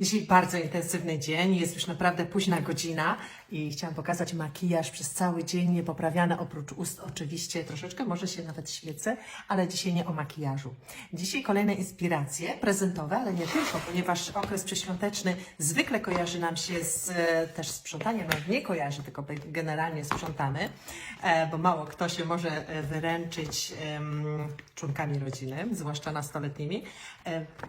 Dzisiaj bardzo intensywny dzień, jest już naprawdę późna godzina i chciałam pokazać makijaż przez cały dzień, niepoprawiany oprócz ust oczywiście, troszeczkę może się nawet świecę, ale dzisiaj nie o makijażu. Dzisiaj kolejne inspiracje prezentowe, ale nie tylko, ponieważ okres przeświąteczny zwykle kojarzy nam się z e, też sprzątaniem, nawet nie kojarzy, tylko generalnie sprzątamy, e, bo mało kto się może e, wyręczyć członkami rodziny, zwłaszcza nastoletnimi.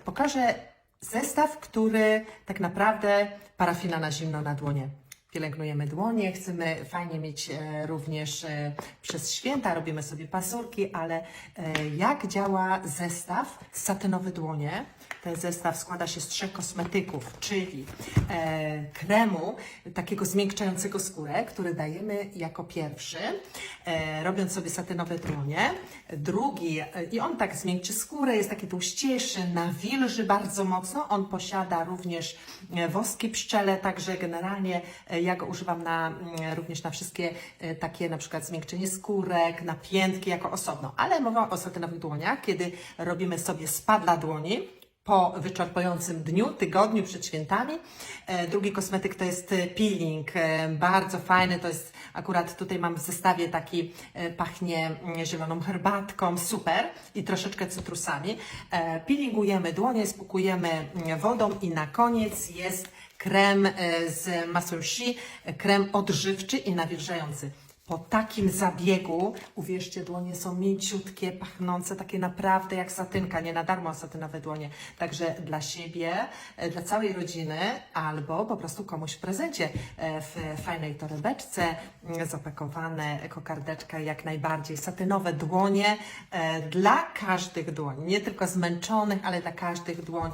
Pokażę Zestaw, który tak naprawdę parafina na zimno na dłonie. Pielęgnujemy dłonie, chcemy fajnie mieć e, również e, przez święta, robimy sobie pasurki, ale e, jak działa zestaw satynowe dłonie? Ten zestaw składa się z trzech kosmetyków, czyli kremu takiego zmiękczającego skórę, który dajemy jako pierwszy, robiąc sobie satynowe dłonie. Drugi, i on tak zmiękczy skórę, jest taki tłuściejszy, nawilży bardzo mocno. On posiada również woski pszczele, także generalnie ja go używam na, mm, również na wszystkie e, takie na przykład zmiękczenie skórek, na piętki jako osobno. Ale mowa o satynowych dłoniach, kiedy robimy sobie spa dla dłoni, po wyczerpującym dniu, tygodniu przed świętami. E, drugi kosmetyk to jest e, peeling, e, bardzo fajny, to jest akurat tutaj mam w zestawie taki, pachnie mm, zieloną herbatką, super i troszeczkę cytrusami. Peelingujemy dłonie, spłukujemy mm, wodą i na koniec jest krem z masłem Shi, e, krem odżywczy i nawilżający. Po takim zabiegu, uwierzcie, dłonie są mięciutkie, pachnące, takie naprawdę jak satynka, nie na darmo satynowe dłonie. Także dla siebie, e, dla całej rodziny, albo po prostu komuś w prezencie e, w fajnej torebeczce, mm, zapakowane kokardeczka jak najbardziej. Satynowe dłonie e, dla każdych dłoni, nie tylko zmęczonych, ale dla każdych dłoń.